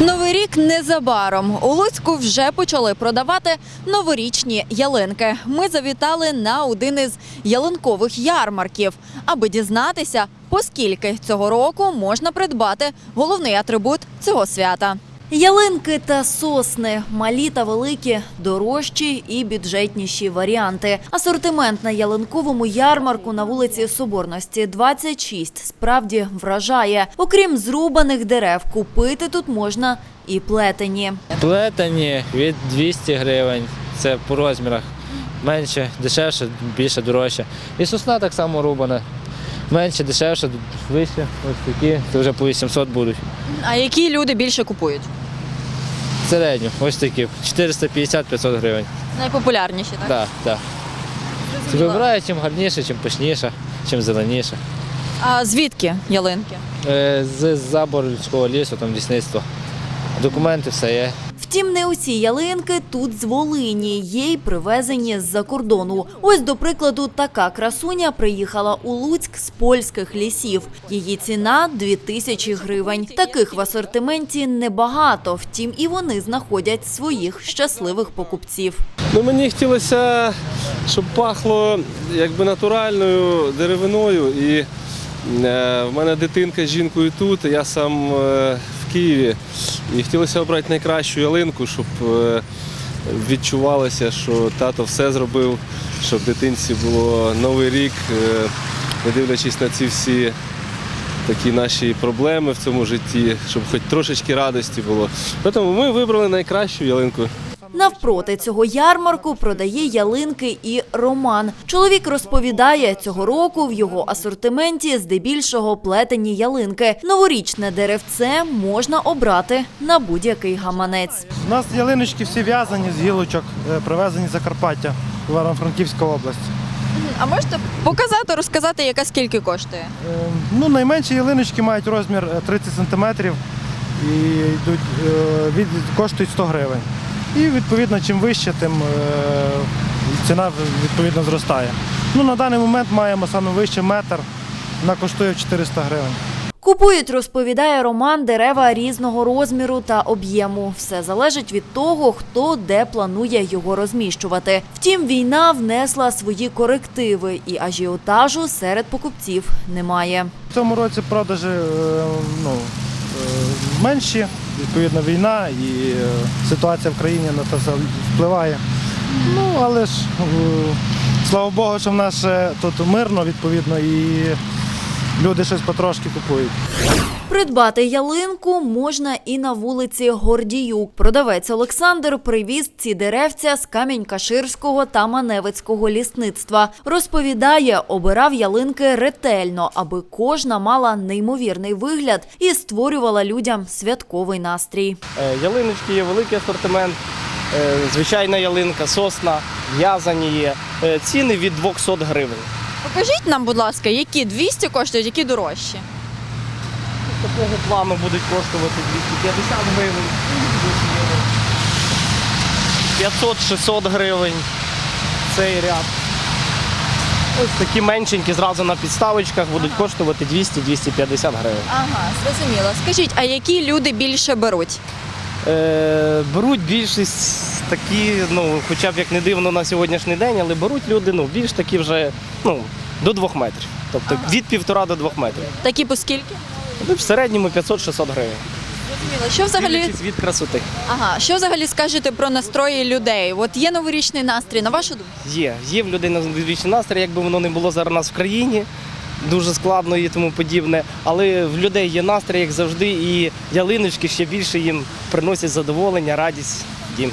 Новий рік незабаром. У Луцьку вже почали продавати новорічні ялинки. Ми завітали на один із ялинкових ярмарків, аби дізнатися, поскільки цього року можна придбати головний атрибут цього свята. Ялинки та сосни, малі та великі, дорожчі і бюджетніші варіанти. Асортимент на ялинковому ярмарку на вулиці Соборності 26 справді вражає. Окрім зрубаних дерев, купити тут можна і плетені. Плетені від 200 гривень, це по розмірах. Менше, дешевше, більше, дорожче. І сосна так само рубана. Менше, дешевше, вище. Ось такі, це вже по 800 будуть. А які люди більше купують? Середньо, ось такі, 450-500 гривень. Найпопулярніші, так? Так, так. Вибираю чим гарніше, чим пишніше, чим зеленіше. А звідки ялинки? Е, З забору людського лісу, там лісництво. Документи все є. Втім, не усі ялинки тут з Волині, є й привезені з-за кордону. Ось, до прикладу, така красуня приїхала у Луцьк з польських лісів. Її ціна – 2000 гривень. Таких в асортименті небагато, втім і вони знаходять своїх щасливих покупців. Ну, мені хотілося, щоб пахло якби натуральною деревиною. І в мене дитинка з жінкою тут, я сам е, в Києві. І хотілося обрати найкращу ялинку, щоб е, відчувалося, що тато все зробив, щоб дитинці було новий рік, е, не дивлячись на ці всі такі наші проблеми в цьому житті, щоб хоч трошечки радості було. Тому ми вибрали найкращу ялинку. Навпроти цього ярмарку продає ялинки і Роман. Чоловік розповідає, цього року в його асортименті здебільшого плетені ялинки. Новорічне деревце можна обрати на будь-який гаманець. У нас ялиночки всі в'язані з гілочок, е, привезені з Закарпаття, Івано-Франківська область. А можете показати, розказати, яка скільки коштує? Е, Ну, найменші ялиночки мають розмір е, 30 см і йдуть, е, від, коштують 100 гривень. І відповідно, чим вище, тим е, ціна відповідно зростає. Ну, на даний момент маємо саме вище метр, вона коштує 400 гривень. Купують, розповідає Роман, дерева різного розміру та об'єму. Все залежить від того, хто де планує його розміщувати. Втім, війна внесла свої корективи, і ажіотажу серед покупців немає. В цьому році продажі е, ну, менші, відповідно, війна і е, ситуація в країні на це впливає. Ну, але ж, е, слава Богу, що в нас тут мирно, відповідно, і люди щось потрошки купують. Придбати ялинку можна і на вулиці Гордіюк. Продавець Олександр привіз ці деревця з Камінь-Каширського та Маневицького лісництва. Розповідає, обирав ялинки ретельно, аби кожна мала неймовірний вигляд і створювала людям святковий настрій. Е, Ялиночки є великий асортимент, е, звичайна ялинка, сосна, в'язані є. Е, Ціни від 200 гривень. Покажіть нам, будь ласка, які 200 коштують, які дорожчі. Такого плану будуть коштувати 250 гривень, 500-600 гривень. Цей ряд. Ось такі меншенькі зразу на підставочках будуть коштувати 200-250 гривень. Ага, зрозуміло. Скажіть, а які люди більше беруть? Е, беруть більшість такі, ну, хоча б як не дивно на сьогоднішній день, але беруть люди ну, більш такі вже ну, до двох метрів. Тобто від півтора до двох метрів. Такі по скільки? Ну, в середньому 500-600 гривень. Зрозуміло. Що взагалі Дивлячись від красоти. Ага, що взагалі скажете про настрої людей? От є новорічний настрій, на вашу думку? Є. Є в людей новорічний настрій, якби воно не було зараз у нас в країні. Дуже складно і тому подібне. Але в людей є настрій, як завжди, і ялиночки ще більше їм приносять задоволення, радість в дім.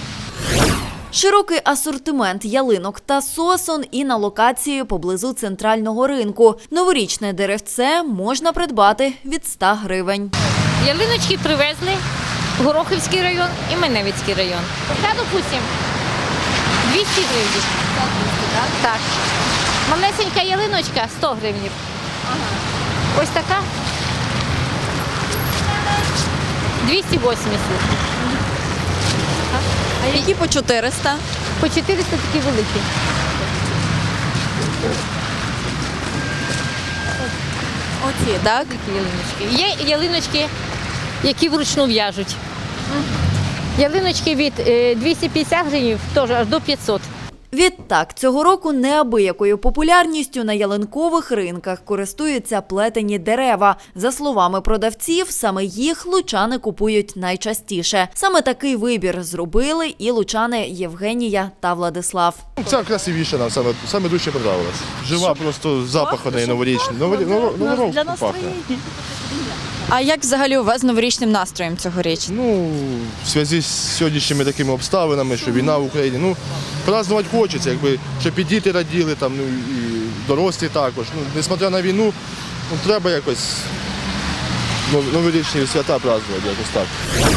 Широкий асортимент ялинок та сосон і на локації поблизу центрального ринку. Новорічне деревце можна придбати від 100 гривень. Ялиночки привезли в Горохівський район і Меневицький район. Та, допустим, 200 гривень. Так. Малесенька ялиночка 100 гривень. Ось така. 280. А які по 400? По 400 такі великі. Оці, так? Такі ялиночки. Є ялиночки, які вручну в'яжуть. Ялиночки від е, 250 гривень теж аж до 500. Відтак, цього року неабиякою популярністю на ялинкових ринках користуються плетені дерева. За словами продавців, саме їх лучани купують найчастіше. Саме такий вибір зробили і лучани Євгенія та Владислав. Ця красивіша нам саме, саме дуже подобалась. Жива просто запах у неї новорічний. Новий, новорічний новорічний пахне. А як взагалі у вас з новорічним настроєм цьогоріч? Ну, в зв'язку з сьогоднішніми такими обставинами, що війна в Україні, ну, празднувати хочеться, якби, щоб і діти раділи, там, ну, і дорослі також. Ну, несмотря на війну, ну, треба якось новорічні свята празднувати, якось так.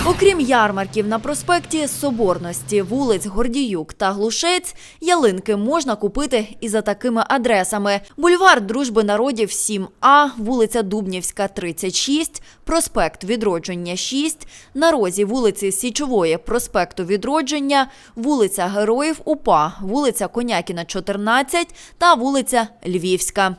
Окрім ярмарків на проспекті Соборності, вулиць Гордіюк та Глушець, ялинки можна купити і за такими адресами: бульвар Дружби народів 7А, вулиця Дубнівська, 36, проспект Відродження 6, на розі вулиці Січової, проспекту Відродження, вулиця Героїв УПА, вулиця Конякіна, 14 та вулиця Львівська.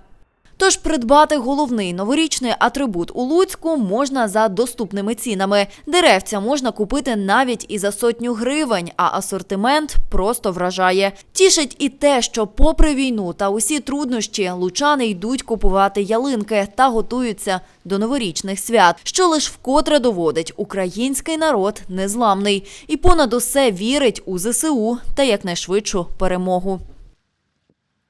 Тож придбати головний новорічний атрибут у Луцьку можна за доступними цінами. Деревця можна купити навіть і за сотню гривень, а асортимент просто вражає. Тішить і те, що, попри війну та усі труднощі, лучани йдуть купувати ялинки та готуються до новорічних свят, що лиш вкотре доводить, український народ незламний і понад усе вірить у ЗСУ та якнайшвидшу перемогу.